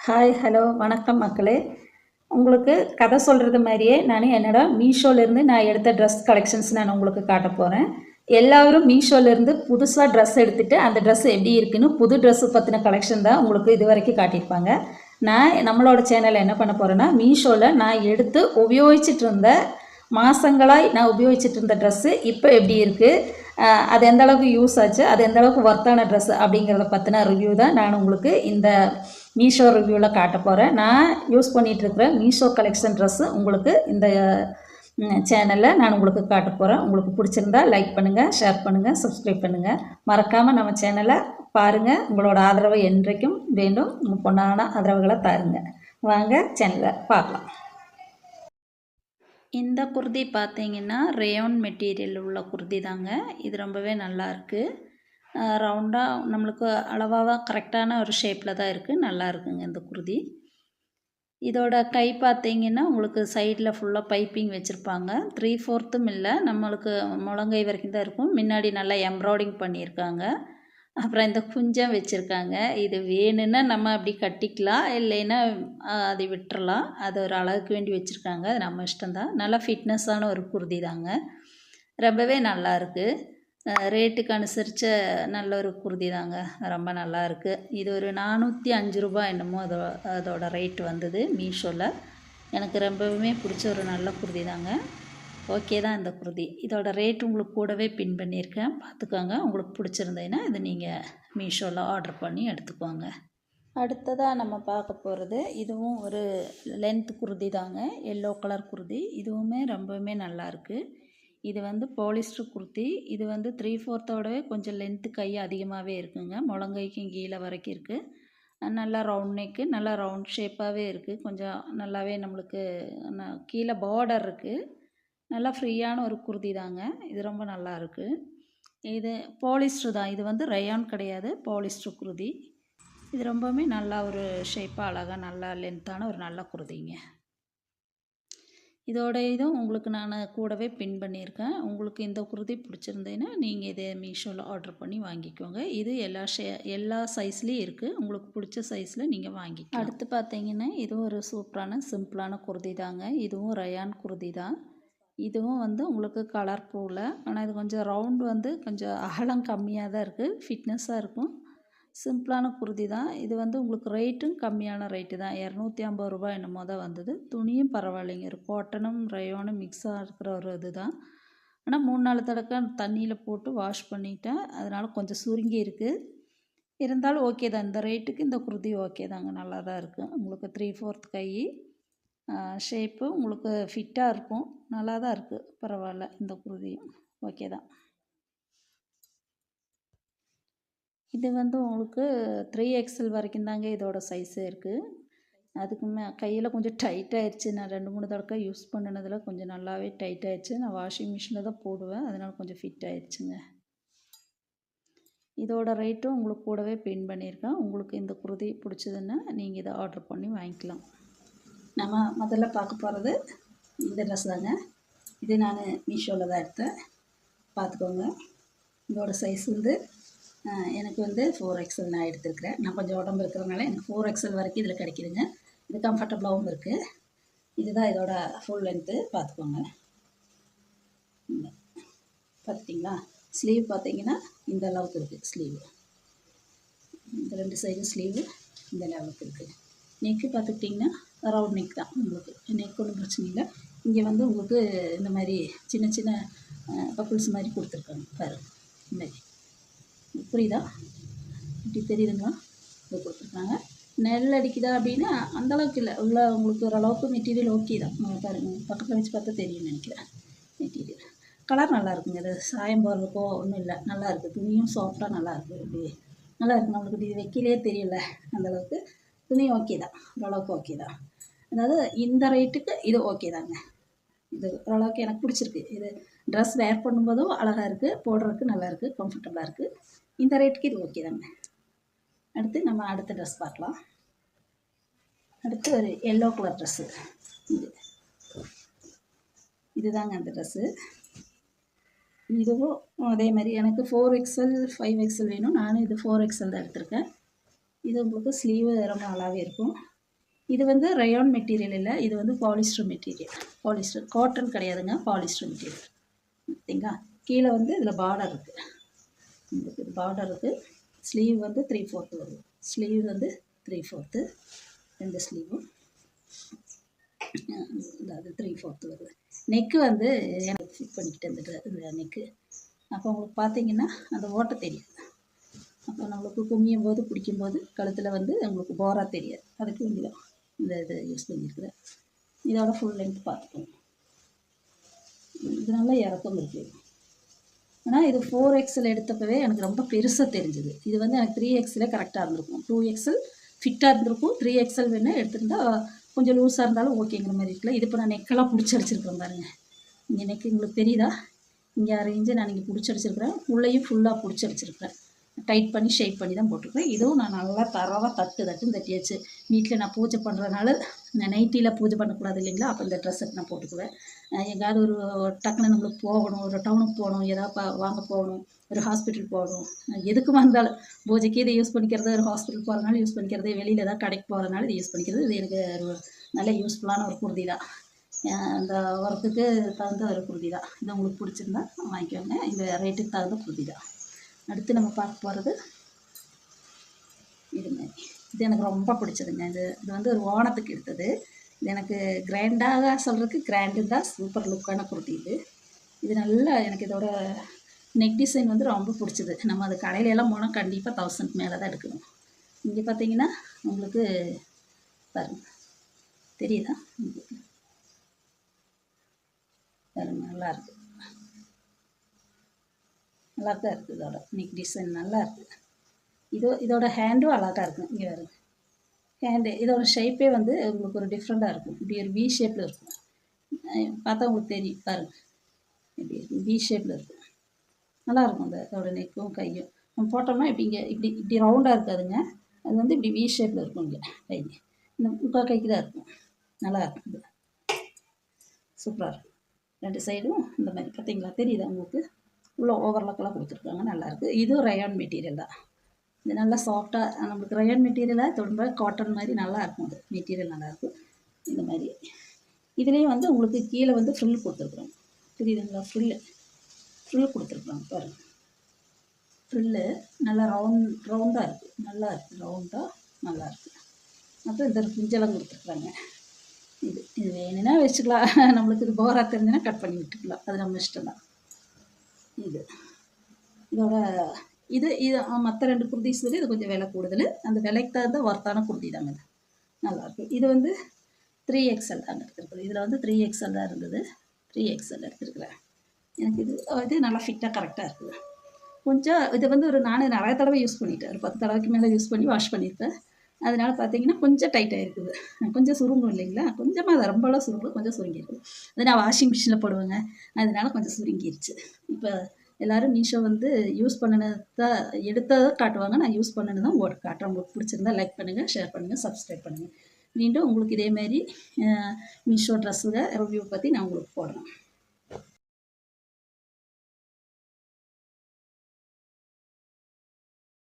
Hi hello வணக்கம் மக்களே. உங்களுக்கு கதை சொல்கிறது மாதிரியே நான் என்னோட மீஷோலேருந்து நான் எடுத்த ட்ரெஸ் கலெக்ஷன்ஸ் நான் உங்களுக்கு காட்ட போகிறேன் எல்லாரும் மீஷோலேருந்து புதுசாக ட்ரெஸ் எடுத்துகிட்டு அந்த ட்ரெஸ் எப்படி இருக்குன்னு புது ட்ரெஸ்ஸு பற்றின கலெக்ஷன் தான் உங்களுக்கு இது வரைக்கும் காட்டியிருப்பாங்க. நான் நம்மளோட சேனலில் என்ன பண்ண போகிறேன்னா மீஷோவில் நான் எடுத்து உபயோகிச்சிட்டு இருந்த மாதங்களாய் நான் உபயோகிச்சிட்டு இருந்த ட்ரெஸ்ஸு இப்போ எப்படி இருக்குது அது எந்த அளவுக்கு யூஸ் ஆச்சு அது எந்த அளவுக்கு ஒர்த்தான ட்ரெஸ் அப்படிங்கிறத பற்றின ரிவ்யூ தான் நான் உங்களுக்கு இந்த மீஷோ ரிவ்யூவில் காட்ட போகிறேன் நான் யூஸ் பண்ணிகிட்ருக்கிற மீஷோ கலெக்ஷன் ட்ரெஸ்ஸு உங்களுக்கு இந்த சேனலில் நான் உங்களுக்கு காட்ட போகிறேன் உங்களுக்கு பிடிச்சிருந்தா லைக் பண்ணுங்கள் ஷேர் பண்ணுங்கள் சப்ஸ்கிரைப் பண்ணுங்கள் மறக்காமல் நம்ம சேனலை பாருங்கள் உங்களோட ஆதரவை என்றைக்கும் வேண்டும். உங்கள் பொண்ணான ஆதரவுகளை தாருங்க. வாங்க சேனலை பார்க்கலாம். இந்த குர்தி பார்த்தீங்கன்னா ரேயோன் மெட்டீரியல் உள்ள குர்தி தாங்க இது ரொம்பவே நல்லாயிருக்கு ரவுண்டாக நம்மளுக்கு அளவாக கரெக்டான ஒரு ஷேப்பில் தான் இருக்குது நல்லா இருக்குங்க இந்த குருதி. இதோட கை பார்த்தீங்கன்னா உங்களுக்கு சைடில் ஃபுல்லாக பைப்பிங் வச்சுருப்பாங்க. த்ரீ ஃபோர்த்தும் இல்லை நம்மளுக்கு முழங்கை வரைக்கும் தான் இருக்கும். முன்னாடி நல்லா எம்ப்ராய்டிங் பண்ணியிருக்காங்க. அப்புறம் இந்த குஞ்சம் வச்சுருக்காங்க. இது வேணும்னா நம்ம அப்படி கட்டிக்கலாம். இல்லைன்னா அதை விட்டுறலாம். அது ஒரு அழகுக்கு வேண்டி வச்சுருக்காங்க. அது நம்ம இஷ்டம்தான். நல்லா ஃபிட்னஸான ஒரு குருதி தாங்க. ரொம்பவே நல்லா இருக்குது ரேட்டுக்கு அனுசரித்த நல்ல ஒரு குருதி தாங்க. ரொம்ப நல்லாயிருக்கு இது ஒரு நானூற்றி அஞ்சு ரூபா என்னமோ அதோ அதோட ரேட் வந்தது மீஷோவில் எனக்கு ரொம்பவுமே பிடிச்ச ஒரு நல்ல குருதி தாங்க. ஓகே தான் இந்த குருதி. இதோட ரேட் உங்களுக்கு கூடவே பின் பண்ணியிருக்கேன். பார்த்துக்கோங்க. உங்களுக்கு பிடிச்சிருந்ததுன்னா இது நீங்கள் மீஷோவில் ஆர்டர் பண்ணி எடுத்துக்கோங்க. அடுத்ததாக நம்ம பார்க்க போகிறது இதுவும் ஒரு லென்த் குருதி தாங்க. எல்லோ கலர் குருதி. இதுவுமே ரொம்பவுமே நல்லாயிருக்கு இது வந்து போலிஸ்டர் குர்த்தி இது வந்து த்ரீ ஃபோர்த்தோடவே கொஞ்சம் லென்த்து கை அதிகமாகவே இருக்குங்க. முழங்கைக்கும் கீழே வரைக்கும் இருக்குது நல்லா ரவுண்ட் நெக்கு நல்லா ரவுண்ட் ஷேப்பாகவே இருக்குது கொஞ்சம் நல்லாவே நம்மளுக்கு கீழே பார்டர் இருக்குது நல்லா ஃப்ரீயான ஒரு குர்தி தாங்க. இது ரொம்ப நல்லா இருக்குது இது பாலிஸ்டர் தான். இது வந்து ரயான் கிடையாது பாலிஸ்டர் குருதி. இது ரொம்பவுமே நல்லா ஒரு ஷேப்பாக அழகாக நல்லா லென்த்தான ஒரு நல்ல குருதிங்க. இதோட இதுவும் உங்களுக்கு நான் கூடவே பின் பண்ணியிருக்கேன். உங்களுக்கு இந்த குருதி பிடிச்சிருந்தேன்னா நீங்கள் இதே மீஷோவில் ஆர்டர் பண்ணி வாங்கிக்கோங்க. இது எல்லா ஷே எல்லா சைஸ்லேயும் இருக்குது உங்களுக்கு பிடிச்ச சைஸில் நீங்கள் வாங்கி அடுத்து பார்த்தீங்கன்னா இதுவும் ஒரு சூப்பரான சிம்பிளான குருதி தாங்க. இதுவும் ரயான் குருதி தான். இதுவும் வந்து உங்களுக்கு கலர் பூவில் ஆனால் இது கொஞ்சம் ரவுண்டு வந்து கொஞ்சம் அகலம் கம்மியாக தான் இருக்குது ஃபிட்னஸாக இருக்கும். சிம்பிளான குருதி தான். இது வந்து உங்களுக்கு ரேட்டும் கம்மியான ரேட்டு தான். இரநூத்தி ஐம்பது ரூபாய் என்னமோ தான் வந்தது. துணியும் பரவாயில்லைங்க. ஒரு காட்டனும் ரயோனும் மிக்ஸாக இருக்கிற ஒரு இது தான் ஆனால் மூணு நாலு தடக்க தண்ணியில் போட்டு வாஷ் பண்ணிட்டேன். அதனால் கொஞ்சம் சுருங்கி இருக்குது இருந்தாலும் ஓகே தான். இந்த ரேட்டுக்கு இந்த குருதி ஓகே தாங்க. நல்லா தான் இருக்குது உங்களுக்கு த்ரீ ஃபோர்த் கை. ஷேப்பு உங்களுக்கு ஃபிட்டாக இருக்கும். நல்லா தான் இருக்குது பரவாயில்ல இந்த குருதியும். ஓகே தான். இது வந்து உங்களுக்கு த்ரீ எக்ஸல் வரைக்கும் தாங்க இதோட சைஸே இருக்குது அதுக்கு மே கையில் கொஞ்சம் டைட் ஆயிடுச்சு நான் ரெண்டு மூணு தடவை யூஸ் பண்ணினதில் கொஞ்சம் நல்லாவே டைட் ஆயிடுச்சு நான் வாஷிங் மிஷினில் தான் போடுவேன். அதனால் கொஞ்சம் ஃபிட் ஆயிடுச்சுங்க இதோட ரேட்டும் உங்களுக்கு கூடவே பின் பண்ணியிருக்கேன். உங்களுக்கு இந்த குருதி பிடிச்சதுன்னா நீங்கள் இதை ஆர்டர் பண்ணி வாங்கிக்கலாம். நம்ம முதல்ல பார்க்க போகிறது இந்த ட்ரெஸ் தாங்க. இது நான் மீஷோவில் தான் எடுத்தேன். பார்த்துக்கோங்க. இதோட சைஸ் வந்து எனக்கு வந்து ஃபோர் எக்ஸல் நான் எடுத்துருக்கிறேன். நான் கொஞ்சம் உடம்பு இருக்கிறதுனால எனக்கு ஃபோர் எக்ஸல் வரைக்கும் இதில் கிடைக்கிதுங்க. இது கம்ஃபர்டபுளாகவும் இருக்குது இதுதான் இதோட ஃபுல் லென்த்து பார்த்துக்கோங்க. பார்த்துட்டிங்களா? ஸ்லீவ் பார்த்தீங்கன்னா இந்த அளவுக்கு இருக்குது ஸ்லீவு இந்த ரெண்டு சைடும் ஸ்லீவு இந்த லெவலுக்கு இருக்குது நெக்கு பார்த்துக்கிட்டிங்கன்னா ரவுண்ட் நெக் தான் உங்களுக்கு. நெக் ஒன்றும் பிரச்சனை இல்லை. இங்கே வந்து உங்களுக்கு இந்த மாதிரி சின்ன சின்ன பப்புள்ஸ் மாதிரி கொடுத்துருக்காங்க. பாரு இந்த மாதிரி. புரியுதா? இப்படி தெரியுதுங்களா? இது கொடுத்துருக்காங்க. நெல் அடிக்குதா அப்படின்னா அந்தளவுக்கு இல்லை. உள்ள உங்களுக்கு ஓரளவுக்கு மெட்டீரியல் ஓகே தான். பாருங்க. பக்கத்தில் வச்சு பார்த்தா தெரியும் நினைக்கிறேன். மெட்டீரியல் கலர் நல்லா இருக்குங்க. இது சாயம் போகிறதுக்கோ ஒன்றும் இல்லை. நல்லா இருக்குது துணியும் சாஃப்டாக நல்லா இருக்குது இப்படி நல்லா இருக்குது நம்மளுக்கு இது வைக்கலே தெரியல. அந்தளவுக்கு துணி ஓகே தான். ஓரளவுக்கு ஓகே தான். அதாவது இந்த ரேட்டுக்கு இது ஓகே தாங்க. இது ஓரளவுக்கு எனக்கு பிடிச்சிருக்கு. இது ட்ரெஸ் வேர் பண்ணும்போதும் அழகாக இருக்குது போடுறதுக்கு நல்லாயிருக்கு கம்ஃபர்டபுளாக இருக்குது இந்த ரேட்டுக்கு இது ஓகே தாங்க. அடுத்து நம்ம அடுத்த ட்ரெஸ் பார்க்கலாம். அடுத்து ஒரு எல்லோ கலர் ட்ரெஸ்ஸு இது. இதுதாங்க அந்த ட்ரெஸ்ஸு இதுவும் அதே மாதிரி எனக்கு ஃபோர் எக்ஸல் ஃபைவ் எக்ஸல் வேணும். நானும் இது ஃபோர் எக்ஸல் தான் எடுத்திருக்கேன். இது உங்களுக்கு ஸ்லீவு ரொம்ப நல்லாவே இருக்கும். இது வந்து ரயான் மெட்டீரியல் இல்லை இது வந்து பாலிஸ்டர் மெட்டீரியல் பாலிஸ்டர் காட்டன் கிடையாதுங்க பாலிஸ்டர் மெட்டீரியல் ஓகேங்களா கீழே வந்து இதில் பார்டர் இருக்குது உங்களுக்கு இது பார்டர் இருக்குது ஸ்லீவ் வந்து த்ரீ ஃபோர்த்து வருது ஸ்லீவ் வந்து த்ரீ ஃபோர்த்து ரெண்டு ஸ்லீவும் அது த்ரீ ஃபோர்த்து வருது. நெக்கு வந்து எனக்கு ஃபிட் பண்ணிக்கிட்டு வந்துட்டு இந்த நெக்கு அப்போ உங்களுக்கு பார்த்தீங்கன்னா அந்த ஓட்டை தெரியாது அப்போ நம்மளுக்கு குமியும் போது பிடிக்கும்போது கழுத்தில் வந்து உங்களுக்கு போராக தெரியாது. அதுக்கு வேண்டிதான். இந்த இது யூஸ் பண்ணியிருக்கிறேன் இதோட ஃபுல் லென்த் பார்த்துக்கோங்க. இது நல்லா இறக்கம் இருக்குது ஆனால் இது ஃபோர் எக்ஸில் எடுத்தப்பவே எனக்கு ரொம்ப பெருசாக தெரிஞ்சுது. இது வந்து எனக்கு த்ரீ எக்ஸில் கரெக்டாக இருந்திருக்கும். டூ எக்ஸல் ஃபிட்டாக இருந்திருக்கும். த்ரீ எக்ஸல் வேணால் எடுத்திருந்தா கொஞ்சம் லூஸாக இருந்தாலும் ஓகேங்கிற மாதிரி இருக்குல்ல இது இப்போ நான் நெக்கெல்லாம் பிடிச்சி அடிச்சிருக்கிறேன் பாருங்க. இங்கே நெக்கு உங்களுக்கு தெரியுதா? இங்கே அரேஞ்சு நான் இங்கே பிடிச்சி அடிச்சிருக்கிறேன். உள்ளேயும் ஃபுல்லாக பிடிச்சி அடிச்சிருக்கிறேன். டைட் பண்ணி ஷேப் பண்ணி தான் போட்டிருக்கேன் இதுவும் நான் நல்லா தரவாக தட்டு தட்டுன்னு தட்டியாச்சு. வீட்டில் நான் பூஜை பண்ணுறதுனால நான் நைட்டியில் பூஜை பண்ணக்கூடாது இல்லைங்களா? அப்போ இந்த ட்ரெஸ்ஸை நான் போட்டுக்குவேன். எங்கேயாவது ஒரு டக்குன்னு நம்மளுக்கு போகணும் ஒரு டவுனுக்கு போகணும் ஏதாவது பா வாங்க போகணும் ஒரு ஹாஸ்பிட்டல் போகணும். எதுக்கு வந்தாலும் பூஜைக்கு இதை யூஸ் பண்ணிக்கிறது ஒரு ஹாஸ்பிட்டல் போகிறதுனால யூஸ் பண்ணிக்கிறது வெளியில் ஏதாவது கடைக்கு போகிறதுனால இதை யூஸ் பண்ணிக்கிறது இது எனக்கு ஒரு நல்ல யூஸ்ஃபுல்லான ஒரு குருதி தான். அந்த ஒர்க்குக்கு தகுந்த ஒரு குருதி தான். இது உங்களுக்கு பிடிச்சிருந்தா வாங்கிக்கோங்க. இந்த ரேட்டுக்கு தகுந்த குருதி தான். அடுத்து நம்ம பார்க்க போகிறது இது மாதிரி. இது எனக்கு ரொம்ப பிடிச்சதுங்க. இது இது வந்து ஒரு ஓணத்துக்கு எடுத்தது. இது எனக்கு கிராண்டாக சொல்கிறதுக்கு கிராண்டு தான் சூப்பர் லுக்கான குர்த்தி இது. இது நல்லா எனக்கு இதோட நெக் டிசைன் வந்து ரொம்ப பிடிச்சது. நம்ம அது கடையில எல்லாம் போனால் கண்டிப்பாக தௌசண்ட் மேலே தான் எடுக்கணும். இங்கே பார்த்தீங்கன்னா உங்களுக்கு பாருங்க. தெரியுதா உங்களுக்கு? பாருங்க நல்லாயிருக்கு இருக்கு நல்லா தான் இருக்குது இதோட. நெக் டிசைன் நல்லா இருக்குது இதோ இதோட ஹேண்டும் அழகாக இருக்கும். இங்கே வருங்க ஹேண்டு இதோட ஷேப்பே வந்து உங்களுக்கு ஒரு டிஃப்ரெண்ட்டாக இருக்கும். இப்படி ஒரு வி ஷேப்பில் இருக்கும். பார்த்தா உங்களுக்கு தெரியும். பாருங்கள் இப்படி இருக்கும் வி ஷேப்பில் இருக்கும் நல்லாயிருக்கும் அந்த இதோட நெக்கும் கையும். நம்ம போட்டோம்னா இப்படி இங்கே இப்படி இப்படி ரவுண்டாக இருக்காதுங்க. அது வந்து இப்படி வி ஷேப்பில் இருக்கும் இங்கே. கை. இந்த முக்கால் கைக்கு தான் இருக்கும். நல்லா இருக்கும் இது. சூப்பராக இருக்கும். ரெண்டு சைடும் இந்த மாதிரி. பார்த்தீங்களா? தெரியுதா உங்களுக்கு? உள்ள ஓவர்லாக்கெல்லாம் கொடுத்துருக்காங்க. நல்லாயிருக்கு. இதுவும் ரயான் மெட்டீரியல் தான். இது நல்லா சாஃப்டாக நம்மளுக்கு ரயான் மெட்டீரியலாக தொடும்ப காட்டன் மாதிரி நல்லா இருக்கும் அது. மெட்டீரியல் நல்லாயிருக்கும் இந்த மாதிரி. இதுலேயும் வந்து உங்களுக்கு கீழே வந்து ஃப்ரில் கொடுத்துருக்குறோம். புரியுதுங்களா? ஃப்ரில்லு ஃப்ரில் கொடுத்துருக்குறாங்க பாருங்கள் ஃப்ரில்லு நல்லா ரவுண்ட் ரவுண்டாக இருக்குது நல்லா இருக்குது ரவுண்டாக நல்லா இருக்குது அப்புறம் இந்த குஞ்செல்லாம் கொடுத்துருக்குறாங்க. இது. இது வேணும்னா வச்சுக்கலாம். நம்மளுக்கு இது போரா தெரிஞ்சுன்னா கட் பண்ணி விட்டுக்கலாம். அது நம்ம இஷ்டம் தான். இது. இதோட இது இது மற்ற ரெண்டு குர்திஸ் வந்து இது கொஞ்சம் விலை கூடுதல். அந்த விலைக்கு தகுந்த ஒர்த்தான குர்தி தாங்க இது. நல்லாயிருக்கு இது வந்து த்ரீ எக்ஸ்எல் தாங்க எடுத்துருக்குறது இதில் வந்து த்ரீ எக்ஸ்எல் தான் இருந்தது. த்ரீ எக்ஸ்எல் எடுத்துருக்குறேன். எனக்கு இது இது நல்லா ஃபிட்டாக கரெக்டாக இருக்குது. கொஞ்சம் இதை வந்து ஒரு நான் நிறைய தடவை யூஸ் பண்ணிட்டேன். ஒரு பத்து தடவைக்கு மேலே யூஸ் பண்ணி வாஷ் பண்ணியிருப்பேன். அதனால் பார்த்தீங்கன்னா கொஞ்சம் டைட்டாக இருக்குது கொஞ்சம் சுருங்கும் இல்லைங்களா? கொஞ்சமாக அது ரொம்பலாம் சுருங்கும் கொஞ்சம் சுருங்கிருக்கும். அது நான் வாஷிங் மிஷினில் போடுவேங்க. அதனால கொஞ்சம் சுருங்கிருச்சு. இப்போ எல்லோரும் மீஷோ வந்து யூஸ் பண்ணினதான் எடுத்ததை காட்டுவாங்க. நான் யூஸ் பண்ணினது தான் ஓட்டு காட்டுறேன். உங்களுக்கு பிடிச்சிருந்தா லைக் பண்ணுங்கள் ஷேர் பண்ணுங்கள் சப்ஸ்கிரைப் பண்ணுங்கள் மீண்டும் உங்களுக்கு இதேமாரி மீஷோ ட்ரெஸ்ஸுங்க ரிவ்யூ பற்றி நான் உங்களுக்கு போடுறேன்